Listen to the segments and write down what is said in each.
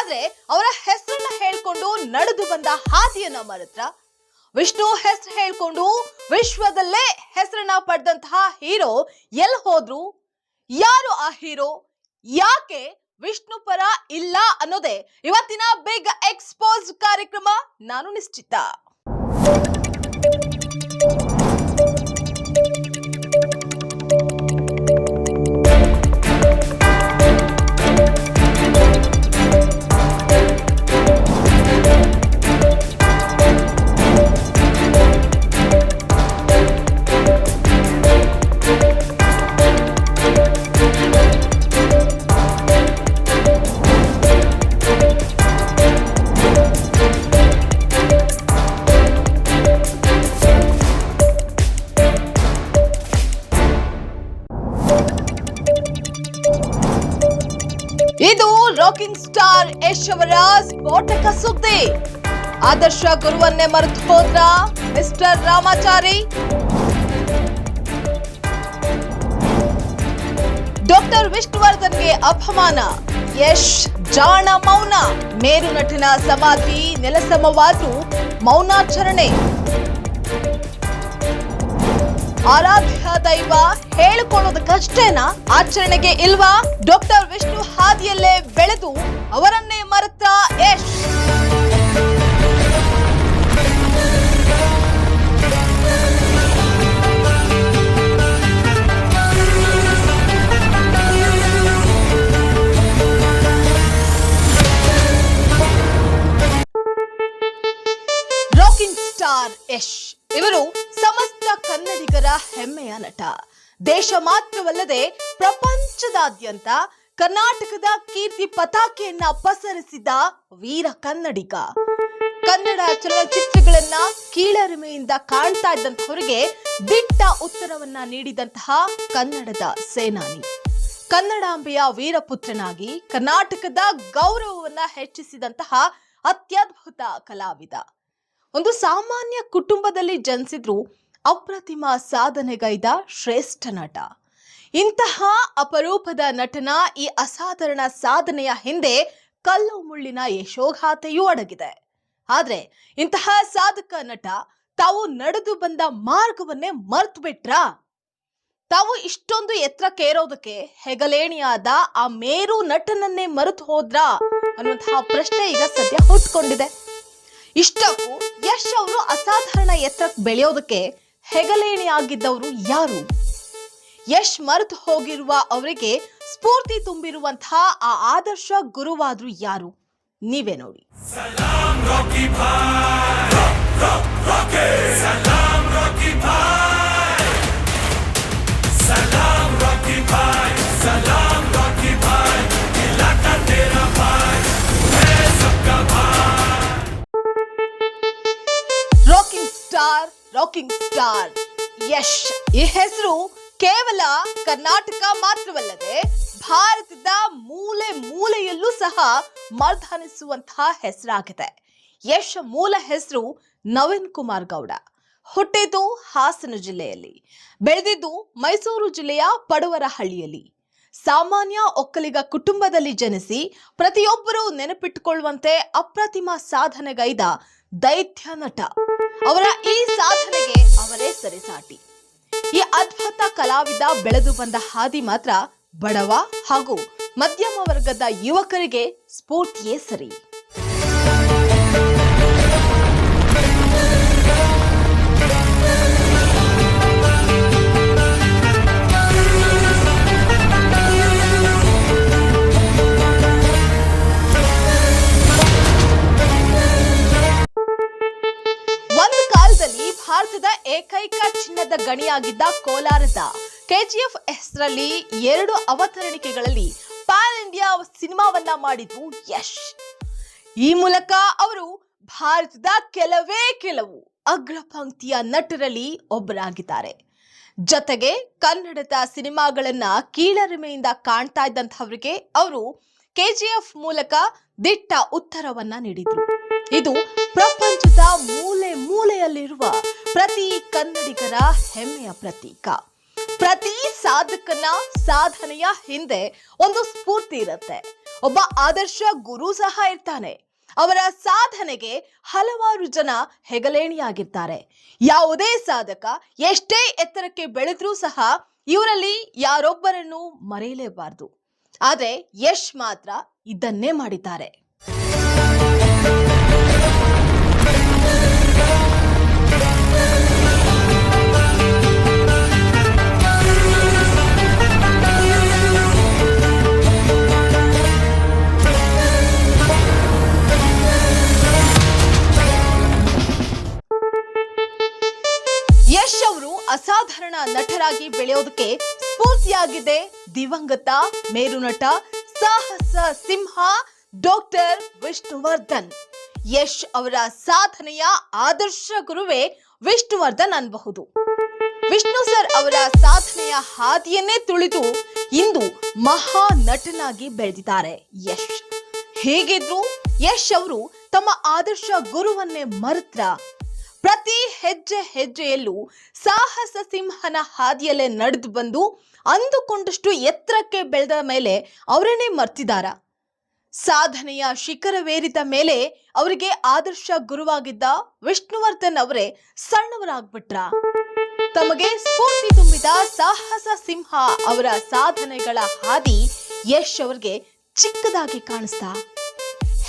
ಆದ್ರೆ ಅವರ ಹೆಸರನ್ನ ಹೇಳ್ಕೊಂಡು ನಡೆದು ಬಂದ ಹಾದಿಯನ್ನ ಮರತ್ರ, ವಿಷ್ಣು ಹೆಸರು ಹೇಳ್ಕೊಂಡು ವಿಶ್ವದಲ್ಲೇ ಹೆಸರನ್ನ ಪಡೆದಂತಹ ಹೀರೋ ಎಲ್ ಹೋದ್ರು? ಯಾರು ಆ ಹೀರೋ? ಯಾಕೆ ವಿಷ್ಣು ಪರ ಇಲ್ಲ ಅನ್ನೋದೇ ಇವತ್ತಿನ ಬಿಗ್ ಎಕ್ಸ್ಪೋಸ್ ಕಾರ್ಯಕ್ರಮ? ನಾನು ನಿಶ್ಚಿತ. ಯಶ್ ಅವರ ಸ್ಫೋಟಕ ಸುದ್ದಿ. ಆದರ್ಶ ಗುರುವನ್ನೇ ಮರೆತು ಹೋದ್ರ ಮಿಸ್ಟರ್ ರಾಮಾಚಾರಿ. ಡಾಕ್ಟರ್ ವಿಷ್ಣುವರ್ಧನ್ಗೆ ಅಪಮಾನ. ಯಶ್ ಜಾಣ ಮೌನ. ಮೇರು ನಟನ ಸಮಾಧಿ ನೆಲಸಮವಾದ್ರೂ ಮೌನಾಚರಣೆ. ಆರಾಧ್ಯ ದೈವ ಹೇಳಿಕೊಳ್ಳೋದಕ್ಕಷ್ಟೇನಾ? ಆಚರಣೆಗೆ ಇಲ್ವಾ? ಡಾಕ್ಟರ್ ವಿಷ್ಣು ಹಾದಿಯಲ್ಲೇ ಬೆಳೆದು ಅವರನ್ನೇ ಮರೆತ ಯಶ್ ದೇಶ ಮಾತ್ರವಲ್ಲದೆ ಪ್ರಪಂಚದಾದ್ಯಂತ ಕರ್ನಾಟಕದ ಕೀರ್ತಿ ಪತಾಕೆಯನ್ನ ಪಸರಿಸಿದ ವೀರ ಕನ್ನಡಿಗ. ಕನ್ನಡ ಚಲನಚಿತ್ರಗಳನ್ನ ಕೀಳರಿಮೆಯಿಂದ ಕಾಣ್ತಾ ಇದ್ದಂತವರಿಗೆ ದಿಟ್ಟ ಉತ್ತರವನ್ನ ನೀಡಿದಂತಹ ಕನ್ನಡದ ಸೇನಾನಿ. ಕನ್ನಡಾಂಬೆಯ ವೀರಪುತ್ರನಾಗಿ ಕರ್ನಾಟಕದ ಗೌರವವನ್ನ ಹೆಚ್ಚಿಸಿದಂತಹ ಅತ್ಯದ್ಭುತ ಕಲಾವಿದ. ಒಂದು ಸಾಮಾನ್ಯ ಕುಟುಂಬದಲ್ಲಿ ಜನಿಸಿದ್ರು ಅಪ್ರತಿಮ ಸಾಧನೆಗೈದ ಶ್ರೇಷ್ಠ ನಟ. ಇಂತಹ ಅಪರೂಪದ ನಟನ ಈ ಅಸಾಧಾರಣ ಸಾಧನೆಯ ಹಿಂದೆ ಕಲ್ಲು ಮುಳ್ಳಿನ ಯಶೋಗಾಥೆಯೂ ಅಡಗಿದೆ. ಆದರೆ ಇಂತಹ ಸಾಧಕ ನಟ ತಾವು ನಡೆದು ಬಂದ ಮಾರ್ಗವನ್ನೇ ಮರ್ತು ಬಿಟ್ರಾ ತಾವು ಇಷ್ಟೊಂದು ಎತ್ತರಕ್ಕೇರೋದಕ್ಕೆ ಹೆಗಲೇಣಿಯಾದ ಆ ಮೇರು ನಟನನ್ನೇ ಮರೆತು ಹೋದ್ರಾ ಅನ್ನುವಂತಹ ಪ್ರಶ್ನೆ ಈಗ ಸದ್ಯ ಹುಟ್ಕೊಂಡಿದೆ. ಇಷ್ಟಕ್ಕೂ ಯಶ್ ಅವರು ಅಸಾಧಾರಣ ಎತ್ತರಕ್ಕೆ ಬೆಳೆಯೋದಕ್ಕೆ ಹೆಗಲೇಣಿ ಆಗಿದ್ದವರು ಯಾರು? ಯಶ್ ಮರ್ತ್ ಹೋಗಿರುವ ಅವರಿಗೆ ಸ್ಫೂರ್ತಿ ತುಂಬಿರುವಂತಹ ಆ ಆದರ್ಶ ಗುರುವಾದ್ರು ಯಾರು? ನೀವೇ ನೋಡಿ. ಸ್ಟಾರ್ ಯಶ್. ಈ ಹೆಸರು ಕೇವಲ ಕರ್ನಾಟಕ ಮಾತ್ರವಲ್ಲದೆ ಭಾರತದ ಮೂಲೆ ಮೂಲೆಯಲ್ಲೂ ಸಹ ಮರ್ದನಿಸುವಂತಹ ಹೆಸರಾಗಿದೆ. ಯಶ್ ಮೂಲ ಹೆಸರು ನವೀನ್ ಕುಮಾರ್ ಗೌಡ. ಹುಟ್ಟಿದ್ದು ಹಾಸನ ಜಿಲ್ಲೆಯಲ್ಲಿ. ಬೆಳೆದಿದ್ದು ಮೈಸೂರು ಜಿಲ್ಲೆಯ ಪಡುವರಹಳ್ಳಿಯಲ್ಲಿ. ಸಾಮಾನ್ಯ ಒಕ್ಕಲಿಗ ಕುಟುಂಬದಲ್ಲಿ ಜನಿಸಿ ಪ್ರತಿಯೊಬ್ಬರೂ ನೆನಪಿಟ್ಟುಕೊಳ್ಳುವಂತೆ ಅಪ್ರತಿಮ ಸಾಧನೆಗೈದ ದೈತ್ಯ ನಟ. ಅವರ ಈ ಸಾಧನೆಗೆ ಅವರೇ ಸರಿಸಾಟಿ. ಈ ಅದ್ಭುತ ಕಲಾವಿದ ಬೆಳೆದು ಬಂದ ಹಾದಿ ಮಾತ್ರ ಬಡವ ಹಾಗೂ ಮಧ್ಯಮ ವರ್ಗದ ಯುವಕರಿಗೆ ಸ್ಫೂರ್ತಿಯೇ ಸರಿ. ಗಣಿಯಾಗಿದ್ದ ಕೋಲಾರದ ಕೆಜಿಎಫ್ ಹೆಸರಲ್ಲಿ ಎರಡು ಅವತರಣಿಕೆಗಳಲ್ಲಿ ಪ್ಯಾನ್ ಇಂಡಿಯಾ ಸಿನಿಮಾವನ್ನ ಮಾಡಿದ್ದು ಯಶ್. ಈ ಮೂಲಕ ಅವರು ಭಾರತದ ಕೆಲವೇ ಕೆಲವು ಅಗ್ರಪಂಕ್ತಿಯ ನಟರಲ್ಲಿ ಒಬ್ಬರಾಗಿದ್ದಾರೆ. ಜೊತೆಗೆ ಕನ್ನಡದ ಸಿನಿಮಾಗಳನ್ನ ಕೀಳರಿಮೆಯಿಂದ ಕಾಣ್ತಾ ಇದ್ದಂಥವರಿಗೆ ಅವರು ಕೆಜಿಎಫ್ ಮೂಲಕ ದಿಟ್ಟ ಉತ್ತರವನ್ನ ನೀಡಿದ್ರು. ಇದು ಪ್ರಪಂಚದ ಮೂಲೆ ಮೂಲೆಯಲ್ಲಿರುವ ಪ್ರತಿ ಕನ್ನಡಿಗರ ಹೆಮ್ಮೆಯ ಪ್ರತೀಕ. ಪ್ರತಿ ಸಾಧಕನ ಸಾಧನೆಯ ಹಿಂದೆ ಒಂದು ಸ್ಫೂರ್ತಿ ಇರುತ್ತೆ. ಒಬ್ಬ ಆದರ್ಶ ಗುರು ಸಹ ಇರ್ತಾನೆ. ಅವರ ಸಾಧನೆಗೆ ಹಲವಾರು ಜನ ಹೆಗಲೇಣಿಯಾಗಿರ್ತಾರೆ. ಯಾವುದೇ ಸಾಧಕ ಎಷ್ಟೇ ಎತ್ತರಕ್ಕೆ ಬೆಳೆದ್ರೂ ಸಹ ಇವರಲ್ಲಿ ಯಾರೊಬ್ಬರನ್ನು ಮರೆಯಲೇಬಾರದು. ಆದರೆ ಯಶ್ ಮಾತ್ರ ಇದನ್ನೇ ಮಾಡಿದ್ದಾರೆ. ಬೆಳೆಯೋದಕ್ಕೆ ಸ್ಫೂರ್ತಿಯಾಗಿದೆ ದಿವಂಗತ ಮೇರುನಟ ಸಾಹಸ ಸಿಂಹ ಡಾಕ್ಟರ್ ವಿಷ್ಣುವರ್ಧನ್. ಯಶ್ ಅವರ ಸಾಧನೆಯ ಆದರ್ಶ ಗುರುವೇ ವಿಷ್ಣುವರ್ಧನ್ ಅನ್ಬಹುದು ವಿಷ್ಣು ಸರ್ ಅವರ ಸಾಧನೆಯ ಹಾದಿಯನ್ನೇ ತುಳಿದು ಇಂದು ಮಹಾ ನಟನಾಗಿ ಬೆಳೆದಿದ್ದಾರೆ ಯಶ್. ಹೇಗಿದ್ರು ಯಶ್ ಅವರು ತಮ್ಮ ಆದರ್ಶ ಗುರುವನ್ನೇ ಮರೆತ್ರ. ಪ್ರತಿ ಹೆಜ್ಜೆ ಹೆಜ್ಜೆಯಲ್ಲೂ ಸಾಹಸ ಸಿಂಹನ ಹಾದಿಯಲ್ಲೇ ನಡೆದು ಬಂದು ಅಂದುಕೊಂಡಷ್ಟು ಎತ್ತರಕ್ಕೆ ಬೆಳೆದ ಮೇಲೆ ಅವರನ್ನೇ ಮರ್ತಿದಾರ. ಸಾಧನೆಯ ಶಿಖರವೇರಿದ ಮೇಲೆ ಅವರಿಗೆ ಆದರ್ಶ ಗುರುವಾಗಿದ್ದ ವಿಷ್ಣುವರ್ಧನ್ ಅವರೇ ಸಣ್ಣವರಾಗ್ಬಿಟ್ರ. ತಮಗೆ ಸ್ಫೂರ್ತಿ ತುಂಬಿದ ಸಾಹಸ ಸಿಂಹ ಅವರ ಸಾಧನೆಗಳ ಹಾದಿ ಯಶ್ ಅವರಿಗೆ ಚಿಕ್ಕದಾಗಿ ಕಾಣಿಸ್ತಾ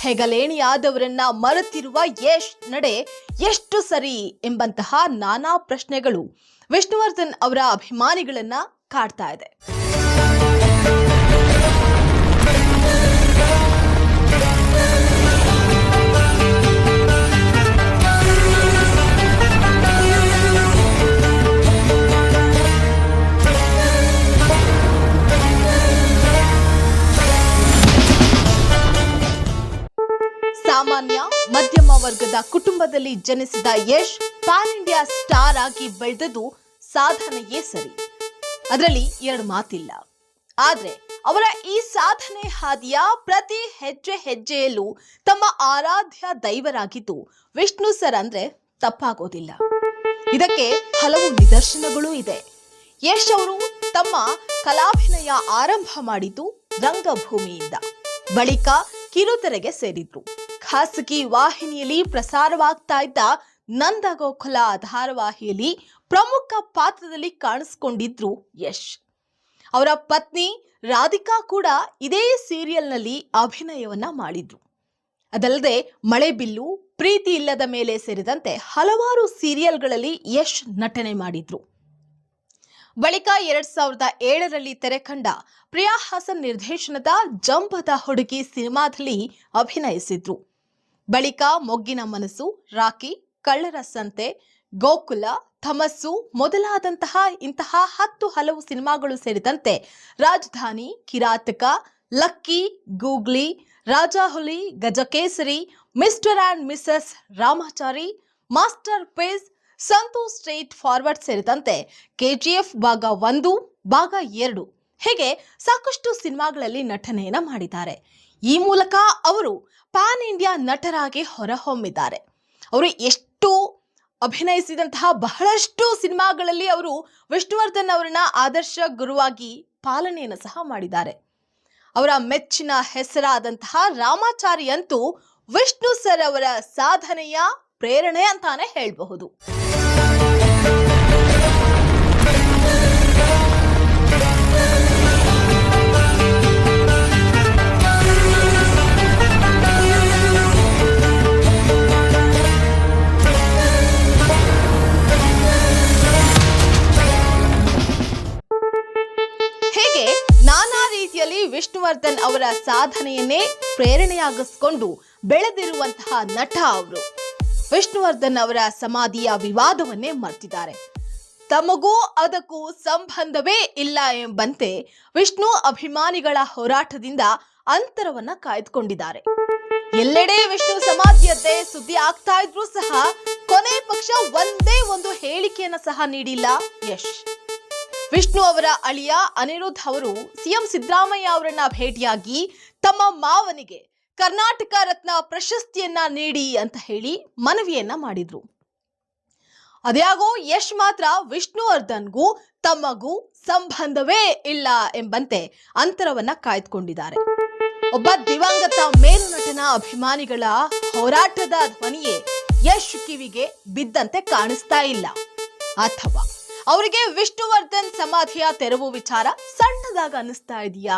ಹೆಗಲೇಣಿಯಾದವರನ್ನ ಮರೆತಿರುವ ಯಶ್ ನಡೆ ಎಷ್ಟು ಸರಿ ಎಂಬಂತಹ ನಾನಾ ಪ್ರಶ್ನೆಗಳು. ವಿಷ್ಣುವರ್ಧನ್ ಅವರ ಅಭಿಮಾನಿಗಳನ್ನ ಕಾಡ್ತಾ ಇದೆ. ಕುಟುಂಬದಲ್ಲಿ ಜನಿಸಿದ ಯಶ್ ಪ್ಯಾನ್ ಇಂಡಿಯಾ ಸ್ಟಾರ್ ಆಗಿ ಬೆಳೆದದ್ದು ಸಾಧನೆಯೇ ಸರಿ. ಅದರಲ್ಲಿ ಎರಡು ಮಾತಿಲ್ಲ. ಆದ್ರೆ ಅವರ ಈ ಸಾಧನೆ ಹಾದಿಯ ಪ್ರತಿ ಹೆಜ್ಜೆ ಹೆಜ್ಜೆಯಲ್ಲೂ ತಮ್ಮ ಆರಾಧ್ಯ ದೈವರಾಗಿದ್ದು ವಿಷ್ಣು ಸರ್ ಅಂದ್ರೆ ತಪ್ಪಾಗೋದಿಲ್ಲ. ಇದಕ್ಕೆ ಹಲವು ನಿದರ್ಶನಗಳು ಇದೆ. ಯಶ್ ಅವರು ತಮ್ಮ ಕಲಾಭಿನಯ ಆರಂಭ ಮಾಡಿದ್ದು ರಂಗಭೂಮಿಯಿಂದ. ಬಳಿಕ ಕಿರುತೆರೆಗೆ ಸೇರಿದ್ರು. ಖಾಸಗಿ ವಾಹಿನಿಯಲ್ಲಿ ಪ್ರಸಾರವಾಗ್ತಾ ಇದ್ದ ನಂದ ಗೋಕುಲ ಧಾರಾವಾಹಿಯಲ್ಲಿ ಪ್ರಮುಖ ಪಾತ್ರದಲ್ಲಿ ಕಾಣಿಸ್ಕೊಂಡಿದ್ರು ಯಶ್. ಅವರ ಪತ್ನಿ ರಾಧಿಕಾ ಕೂಡ ಇದೇ ಸೀರಿಯಲ್ನಲ್ಲಿ ಅಭಿನಯವನ್ನ ಮಾಡಿದ್ರು. ಅದಲ್ಲದೆ ಮಳೆಬಿಲ್ಲು ಪ್ರೀತಿ ಇಲ್ಲದ ಮೇಲೆ ಸೇರಿದಂತೆ ಹಲವಾರು ಸೀರಿಯಲ್ಗಳಲ್ಲಿ ಯಶ್ ನಟನೆ ಮಾಡಿದ್ರು. ಬಳಿಕ ಎರಡ್ ಸಾವಿರದ ಏಳರಲ್ಲಿ ತೆರೆ ಕಂಡ ಪ್ರಿಯಾ ಹಾಸನ್ ನಿರ್ದೇಶನದ ಜಂಬದ ಹುಡುಗಿ ಸಿನಿಮಾದಲ್ಲಿ ಅಭಿನಯಿಸಿದ್ರು. ಬಳಿಕ ಮೊಗ್ಗಿನ ಮನಸ್ಸು ರಾಕಿ ಕಳ್ಳರ ಸಂತೆ, ಗೋಕುಲ ಥಮಸ್ಸು ಮೊದಲಾದಂತಹ ಇಂತಹ ಹತ್ತು ಹಲವು ಸಿನಿಮಾಗಳು ಸೇರಿದಂತೆ Rajadhani, Kirataka, lucky, googly, Rajahuli, Gajakesari, mister and missus Ramachari, master piece, Santhu straight forward ಸೇರಿದಂತೆ ಕೆಜಿಎಫ್ ಭಾಗ ಒಂದು, ಭಾಗ ಎರಡು. ಹೀಗೆ ಸಾಕಷ್ಟು ಸಿನಿಮಾಗಳಲ್ಲಿ ನಟನೆಯನ್ನು ಮಾಡಿದ್ದಾರೆ. ಈ ಮೂಲಕ ಅವರು ಪ್ಯಾನ್ ಇಂಡಿಯಾ ನಟರಾಗಿ ಹೊರಹೊಮ್ಮಿದ್ದಾರೆ. ಅವರು ಎಷ್ಟು ಅಭಿನಯಿಸಿದಂತಹ ಬಹಳಷ್ಟು ಸಿನಿಮಾಗಳಲ್ಲಿ ಅವರು ವಿಷ್ಣುವರ್ಧನ್ ಅವರನ್ನ ಆದರ್ಶ ಗುರುವಾಗಿ ಪಾಲನೆಯನ್ನು ಸಹ ಮಾಡಿದ್ದಾರೆ. ಅವರ ಮೆಚ್ಚಿನ ಹೆಸರಾದಂತಹ ರಾಮಾಚಾರಿ ಅಂತೂ ವಿಷ್ಣು ಸರ್ ಅವರ ಸಾಧನೆಯ ಪ್ರೇರಣೆ ಅಂತಾನೆ ಹೇಳಬಹುದು. ವಿಷ್ಣುವರ್ಧನ್ ಅವರ ಸಾಧನೆಯನ್ನೇ ಪ್ರೇರಣೆಯಾಗಿಸಿಕೊಂಡು ಬೆಳೆದಿರುವಂತಹ ನಟ ಅವರು. ವಿಷ್ಣುವರ್ಧನ್ ಅವರ ಸಮಾಧಿಯ ವಿವಾದವನ್ನೇ ಮರ್ತಿದ್ದಾರೆ. ತಮಗೂ ಅದಕ್ಕೂ ಸಂಬಂಧವೇ ಇಲ್ಲ ಎಂಬಂತೆ ವಿಷ್ಣು ಅಭಿಮಾನಿಗಳ ಹೋರಾಟದಿಂದ ಅಂತರವನ್ನ ಕಾಯ್ದುಕೊಂಡಿದ್ದಾರೆ. ಎಲ್ಲೆಡೆ ವಿಷ್ಣು ಸಮಾಧಿಯದ್ದೇ ಸುದ್ದಿ ಆಗ್ತಾ ಇದ್ರೂ ಸಹ ಕೊನೆ ಪಕ್ಷ ಒಂದೇ ಒಂದು ಹೇಳಿಕೆಯನ್ನ ಸಹ ನೀಡಿಲ್ಲ. ಯಶ್! ವಿಷ್ಣು ಅವರ ಅಳಿಯ ಅನಿರುದ್ಧ್ ಅವರು ಸಿಎಂ ಸಿದ್ದರಾಮಯ್ಯ ಅವರನ್ನ ಭೇಟಿಯಾಗಿ ತಮ್ಮ ಮಾವನಿಗೆ ಕರ್ನಾಟಕ ರತ್ನ ಪ್ರಶಸ್ತಿಯನ್ನ ನೀಡಿ ಅಂತ ಹೇಳಿ ಮನವಿಯನ್ನ ಮಾಡಿದ್ರು. ಅದ್ಯಾಗೋ ಯಶ್ ಮಾತ್ರ ವಿಷ್ಣುವರ್ಧನ್ಗೂ ತಮ್ಮಗೂ ಸಂಬಂಧವೇ ಇಲ್ಲ ಎಂಬಂತೆ ಅಂತರವನ್ನ ಕಾಯ್ದುಕೊಂಡಿದ್ದಾರೆ. ಒಬ್ಬ ದಿವಂಗತ ಮೇರು ನಟನ ಅಭಿಮಾನಿಗಳ ಹೋರಾಟದ ಧ್ವನಿಯೇ ಯಶ್ ಕಿವಿಗೆ ಬಿದ್ದಂತೆ ಕಾಣಿಸ್ತಾ ಇಲ್ಲ. ಅಥವಾ ಅವರಿಗೆ ವಿಷ್ಣುವರ್ಧನ್ ಸಮಾಧಿಯ ತೆರವು ವಿಚಾರ ಸಣ್ಣದಾಗ ಅನಿಸ್ತಾ ಇದೆಯಾ?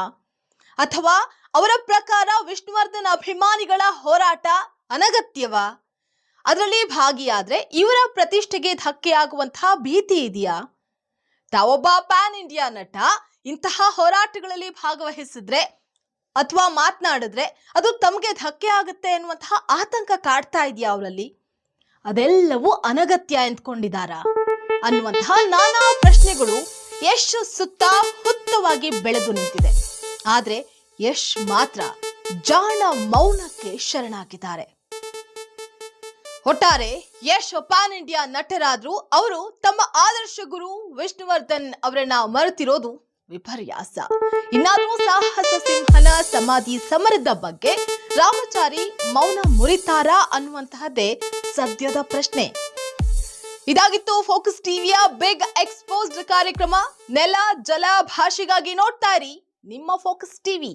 ಅಥವಾ ಅವರ ಪ್ರಕಾರ ವಿಷ್ಣುವರ್ಧನ್ ಅಭಿಮಾನಿಗಳ ಹೋರಾಟ ಅನಗತ್ಯವಾ? ಅದರಲ್ಲಿ ಭಾಗಿಯಾದ್ರೆ ಇವರ ಪ್ರತಿಷ್ಠೆಗೆ ಧಕ್ಕೆಯಾಗುವಂತಹ ಭೀತಿ ಇದೆಯಾ? ತಾವೊಬ್ಬ ಪ್ಯಾನ್ ಇಂಡಿಯಾ ನಟ, ಇಂತಹ ಹೋರಾಟಗಳಲ್ಲಿ ಭಾಗವಹಿಸಿದ್ರೆ ಅಥವಾ ಮಾತನಾಡಿದ್ರೆ ಅದು ತಮಗೆ ಧಕ್ಕೆ ಆಗುತ್ತೆ ಎನ್ನುವಂತಹ ಆತಂಕ ಕಾಡ್ತಾ ಇದೆಯಾ ಅವರಲ್ಲಿ? ಅದೆಲ್ಲವೂ ಅನಗತ್ಯ ಎಂದ್ಕೊಂಡಿದಾರಾ ಅನ್ನುವಂತಹ ನಾನಾ ಪ್ರಶ್ನೆಗಳು ಯಶ್ ಸುತ್ತ ಹುತ್ತವಾಗಿ ಬೆಳೆದು ನಿಂತಿದೆ. ಆದ್ರೆ ಯಶ್ ಮಾತ್ರ ಜಾಣ ಮೌನಕ್ಕೆ ಶರಣಾಗಿದ್ದಾರೆ. ಒಟ್ಟಾರೆ ಯಶ್ ಪ್ಯಾನ್ ಇಂಡಿಯಾ ನಟರಾದ್ರೂ ಅವರು ತಮ್ಮ ಆದರ್ಶ ಗುರು ವಿಷ್ಣುವರ್ಧನ್ ಅವರನ್ನ ಮರೆತಿರೋದು ವಿಪರ್ಯಾಸ. ಇನ್ನಾದ್ರೂ ಸಾಹಸ, ಸಿಂಹನ ಸಮಾಧಿ, ಸಮರದ ಬಗ್ಗೆ ರಾಮಚಾರಿ ಮೌನ ಮುರಿತಾರಾ ಅನ್ನುವಂತಹದ್ದೇ ಸದ್ಯದ ಪ್ರಶ್ನೆ. ಇದಾಗಿತ್ತು ಫೋಕಸ್ ಟಿವಿಯ ಬಿಗ್ ಎಕ್ಸ್ಪೋಸ್ಡ್ ಕಾರ್ಯಕ್ರಮ. ನೆಲ ಜಲ ಭಾಷೆಗಾಗಿ ನೋಡ್ತಾ ಇರಿ ನಿಮ್ಮ ಫೋಕಸ್ ಟಿವಿ